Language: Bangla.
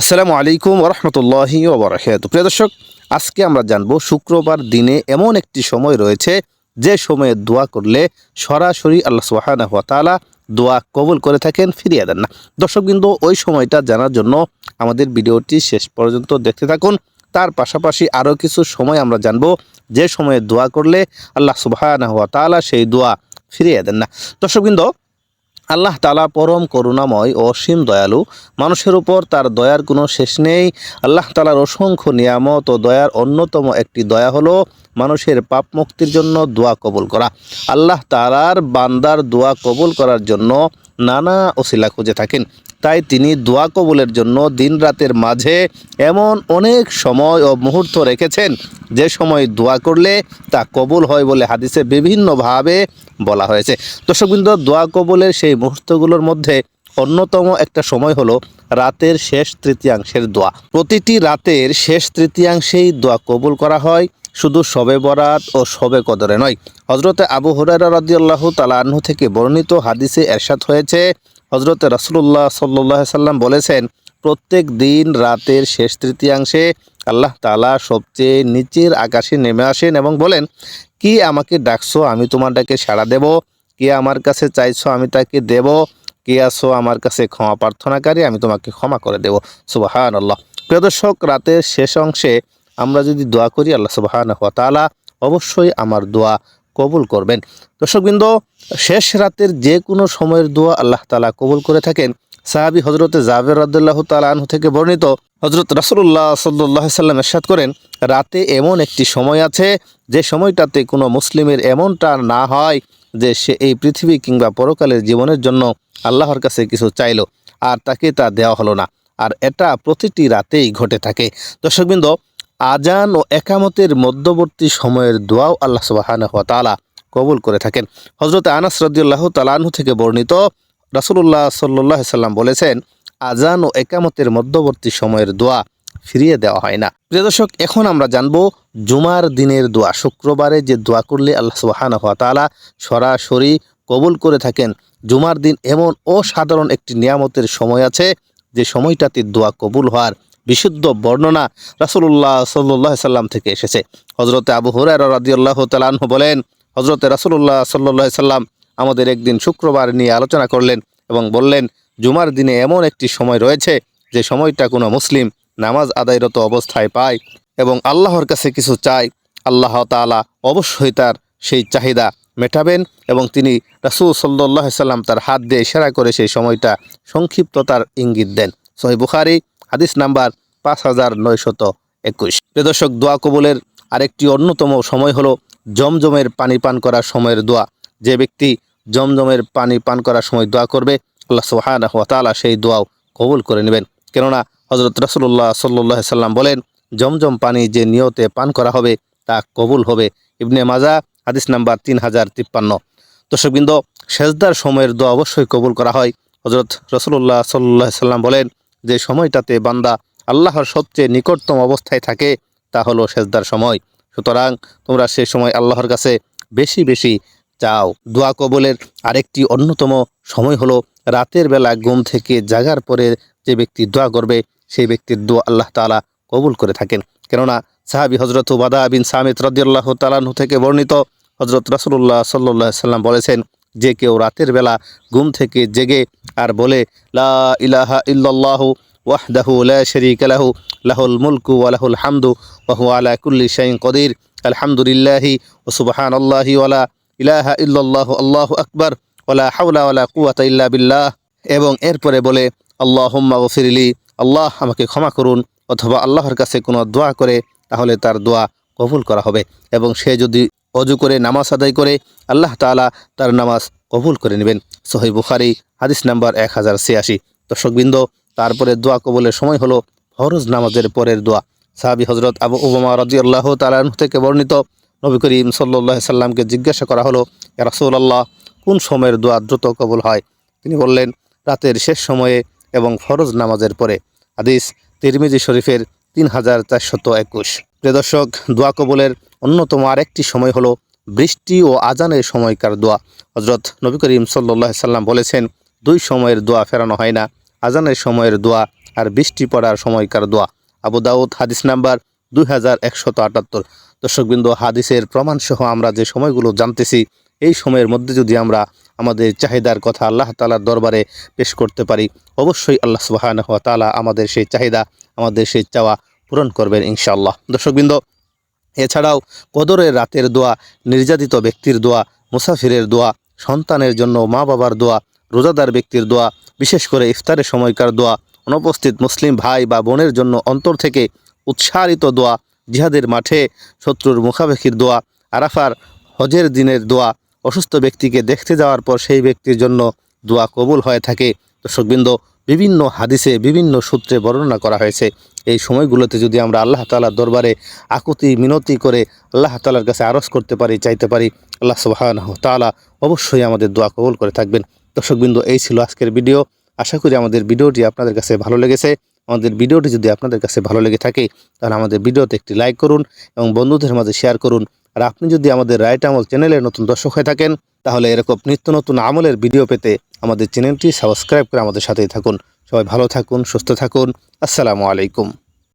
আসসালামু আলাইকুম রহমতুল্লাহি ওবরাকাত প্রিয় দর্শক, আজকে আমরা জানব শুক্রবার দিনে এমন একটি সময় রয়েছে, যে সময়ে দোয়া করলে সরাসরি আল্লাহ সুবহানাহু ওয়া তাআলা দোয়া কবুল করে থাকেন, ফিরিয়ে দেন না। দর্শক কিন্তু ওই সময়টা জানার জন্য আমাদের ভিডিওটি শেষ পর্যন্ত দেখতে থাকুন। তার পাশাপাশি আরও কিছু সময় আমরা জানব, যে সময়ে দোয়া করলে আল্লাহ সুবহানাহু ওয়া তাআলা সেই দোয়া ফিরিয়ে দেন না। দর্শক কিন্তু আল্লাহ তালা পরম করুণাময় ও অসীম দয়ালু। মানুষের উপর তার দয়ার কোনো শেষ নেই। আল্লাহ তালার অসংখ্য নিয়ামত ও দয়ার অন্যতম একটি দয়া হলো মানুষের পাপ মুক্তির জন্য দোয়া কবুল করা। আল্লাহ তালার বান্দার দোয়া কবুল করার জন্য নানা ওসিলা খুঁজে থাকেন। তাই তিনি দোয়া কবুলের জন্য দিন রাতের মাঝে এমন অনেক সময় ও মুহূর্ত রেখেছেন। যে সময় দোয়া করলে তা কবুল হয় বলে হাদিসে বিভিন্নভাবে বলা হয়েছে। দর্শকবৃন্দ, দোয়া কবুলের সেই মুহূর্তগুলোর মধ্যে অন্যতম একটা সময় হলো রাতের শেষ তৃতীয়াংশের দোয়া। প্রতিটি রাতের শেষ তৃতীয়াংশেই দোয়া কবুল করা হয়, শুধু শবে বরাত ও শবে কদরে নয়। হজরতে আবু হুরারা রাদিয়াল্লাহু তাআলা আনহু থেকে বর্ণিত হাদিসে এরশাদ হয়েছে হজরতে রাসূলুল্লাহ সাল্লাল্লাহু আলাইহি সাল্লাম বলেছেন, প্রত্যেক দিন রাতের শেষ তৃতীয়াংশে আল্লাহ তালা সবচেয়ে নিচের আকাশে নেমে আসেন এবং বলেন, কি আমাকে ডাকছো? আমি তোমার ডাকে সাড়া দেব। কে আমার কাছে চাইছো? আমি তাকে দেব। কে আসো আমার কাছে ক্ষমা প্রার্থনাকারী। আমি তোমাকে ক্ষমা করে দেব। সুবাহান আল্লাহ প্রিয় দর্শক, রাতের শেষ অংশে আমরা যদি দোয়া করি, আল্লাহ সুবাহান তাআলা অবশ্যই আমার দোয়া কবুল করবেন। দর্শকবৃন্দ, শেষ রাতের যে কোনো সময়ের দোয়া আল্লাহ তালা কবুল করে থাকেন। সাহাবি হজরতে জাবের রাদুল্লাহ তালা আনহু থেকে বর্ণিত হজরত রাসুল্লাহ সাল্লাহ সাল্লাম এরশাদ করেন, রাতে এমন একটি সময় আছে, যে সময়টাতে কোনো মুসলিমের এমনটা না হয়, যে সে এই পৃথিবী কিংবা পরকালের জীবনের জন্য আল্লাহর কাছে কিছু চাইলো, আর তাকে তা দেওয়া হলো না। আর এটা প্রতিটি রাতেই ঘটে থাকে। দর্শকবৃন্দ আজান ও একামতের মধ্যবর্তী সময়ের দোয়াও আল্লাহ সুবাহানহ তালা কবুল করে থাকেন। হজরত আনাস রদিউল্লাহ তালাহু থেকে বর্ণিত রাসুল্লাহ সাল্লাহ সাল্লাম বলেছেন, আজান ও একামতের মধ্যবর্তী সময়ের দোয়া ফিরিয়ে দেওয়া হয় না। প্রিয় দর্শক, এখন আমরা জানব জুমার দিনের দোয়া। শুক্রবারে যে দোয়া করলে আল্লাহ সুবাহানহ তালা সরাসরি কবুল করে থাকেন, জুমার দিন এমন অসাধারণ একটি নিয়ামতের সময় আছে যে সময়টাতে দোয়া কবুল হওয়ার বিশুদ্ধ বর্ণনা রাসুল্লাহ সাল্লাহ সাল্লাম থেকে এসেছে। হজরতে আবু হুরার রাদিউল্লাহ তালাহ বলেন হজরতে রাসুল্লাহ সাল্লাহ সাল্লাম আমাদের একদিন শুক্রবার নিয়ে আলোচনা করলেন এবং বললেন, জুমার দিনে এমন একটি সময় রয়েছে যে সময়টা কোনো মুসলিম নামাজ আদায়রত অবস্থায় পায় এবং আল্লাহর কাছে কিছু চায়। আল্লাহ তাআলা অবশ্যই তার সেই চাহিদা মেটাবেন এবং তিনি রাসুল সাল্লাহ সাল্লাম তার হাত দিয়ে ইশারা করে সেই সময়টা সংক্ষিপ্ততার ইঙ্গিত দেন। সহি বুখারি হাদিস নাম্বার পাঁচ হাজার নয়শত একুশ। দর্শক, দোয়া কবুলের আরেকটি অন্যতম সময় হলো জমজমের পানি পান করার সময়ের দোয়া। যে ব্যক্তি জমজমের পানি পান করার সময় দোয়া করবে, আল্লাহ সুহানাহ তাআলা সেই দোয়াও কবুল করে নেবেন। কেননা হজরত রাসুল্লাহ সাল্লাহ সাল্লাম বলেন, জমজম পানি যে নিয়তে পান করা হবে, তা কবুল হবে। ইবনে মাজা, হাদিস নাম্বার তিন হাজার তিপ্পান্ন। দর্শকবৃন্দ, সেজদার সময়ের দোয়া অবশ্যই কবুল করা হয়। হজরত রসুল্লাহ সাল্লাহ সাল্লাম বলেন যে সময়টাতে বান্দা আল্লাহর সবচেয়ে নিকটতম অবস্থায় থাকে, তা হলো সেজদার সময়। সুতরাং তোমরা সে সময় আল্লাহর কাছে বেশি বেশি চাও। দোয়া কবলের আরেকটি অন্যতম সময় হলো রাতের বেলা ঘুম থেকে জাগার পরে যে ব্যক্তি দোয়া করবে, সেই ব্যক্তির দোয়া আল্লাহ তাআলা কবুল করে থাকেন। কেননা সাহাবি হজরত উবাদা বিন সামিত রদিয়াল্লাহ তালাহু থেকে বর্ণিত হজরত রাসুল্লাহ সাল্লাহ সাল্লাম বলেছেন যে কেউ রাতের বেলা ঘুম থেকে জেগে আর বলে, লা ইলাহা ইল্লাল্লাহু ওয়াহদাহু লা শরীকা লাহু, লাহুল মুলকু ওয়া হামদু ওয়া আলা কুল্লি শাইইন কদির, আলহামদুলিল্লাহি ওয়া সুবহানাল্লাহি ওয়া লা ইলাহা ইল্লাল্লাহু আল্লাহু আকবার ওয়া লা হাওলা ওয়া লা কুওয়াতা ইল্লা বিল্লাহ। এবং এরপরে বলে, আল্লাহুম্মা গফিরলি, আল্লাহ আমাকে ক্ষমা করুন, অথবা আল্লাহর কাছে কোনো দোয়া করে, তাহলে তার দোয়া কবুল করা হবে এবং সে যদি অজু করে, নামাজ আদায় করে, আল্লাহ তাআলা তার নামাজ কবুল করে নেবেন। সহি বুখারি, হাদিস নাম্বার এক হাজার ছিয়াশি। দর্শকবৃন্দ, তারপরে দোয়া কবুলের সময় হলো ফরজ নামাজের পরের দোয়া। সাহাবি হজরত আবু উবামা রাজি আল্লাহ তালাহ থেকে বর্ণিত নবী করিম সাল্লাহ সাল্লামকে জিজ্ঞাসা করা হলো রাসুল আল্লাহ কোন সময়ের দোয়া দ্রুত কবুল হয়? তিনি বললেন, রাতের শেষ সময়ে এবং ফরজ নামাজের পরে। হাদিস তিরমিজি শরীফের তিন হাজার চারশত একুশ। প্রিয় দর্শক, দোয়া কবুলের অন্যতম আরেকটি সময় হলো বৃষ্টি ও আজানের সময়কার দোয়া। হজরত নবী করিম সাল্লাহ সাল্লাম বলেছেন, দুই সময়ের দোয়া ফেরানো হয় না, আজানের সময়ের দোয়া আর বৃষ্টি পড়ার সময়কার দোয়া। আবু দাউদ, হাদিস নাম্বার দুই হাজার একশত আটাত্তর। দর্শকবৃন্দ, হাদিসের প্রমাণসহ আমরা যে সময়গুলো জানতেছি, এই সময়ের মধ্যে যদি আমরা আমাদের চাহিদার কথা আল্লাহ তালার দরবারে পেশ করতে পারি, অবশ্যই আল্লাহ সুবাহান তালা আমাদের সেই চাহিদা, আমাদের সেই চাওয়া পূরণ করবেন ইনশাআল্লাহ। দর্শকবৃন্দ, এছাড়াও কদরের রাতের দোয়া, নির্যাতিত ব্যক্তির দোয়া, মুসাফিরের দোয়া, সন্তানের জন্য মা বাবার দোয়া, রোজাদার ব্যক্তির দোয়া, বিশেষ করে ইফতারের সময়কার দোয়া, অনুপস্থিত মুসলিম ভাই বা বোনের জন্য অন্তর থেকে উৎসাহিত দোয়া, জিহাদের মাঠে শত্রুর মুখাপেক্ষির দোয়া, আরাফার হজের দিনের দোয়া, অসুস্থ ব্যক্তিকে দেখতে যাওয়ার পর সেই ব্যক্তির জন্য দোয়া কবুল হয়ে থাকে। দর্শকবৃন্দ, বিভিন্ন হাদিসে, বিভিন্ন সূত্রে বর্ণনা করা হয়েছে। এই সময়গুলোতে যদি আমরা আল্লাহ তালার দরবারে আকুতি, মিনতি করে আল্লাহ তালার কাছে আরজ করতে পারি, চাইতে পারি, আল্লাহ সুবাহান তালা অবশ্যই আমাদের দোয়া কবল করে থাকবেন। দর্শকবৃন্দ, এই ছিল আজকের ভিডিও। আশা করি আমাদের ভিডিওটি আপনাদের কাছে ভালো লেগেছে। আমাদের ভিডিওটি যদি আপনাদের কাছে ভালো লেগে থাকে, তাহলে আমাদের ভিডিওতে একটি লাইক করুন এবং বন্ধুদের মাঝে শেয়ার করুন। আর আপনি যদি আমাদের রাইট আমল চ্যানেলের নতুন দর্শক হয়ে থাকেন, তাহলে এরকম নিত্য নতুন আমলের ভিডিও পেতে আমাদের চ্যানেলটি সাবস্ক্রাইব করে আমাদের সাথেই থাকুন। সবাই ভালো থাকুন সুস্থ থাকুন। আসসালামু আলাইকুম।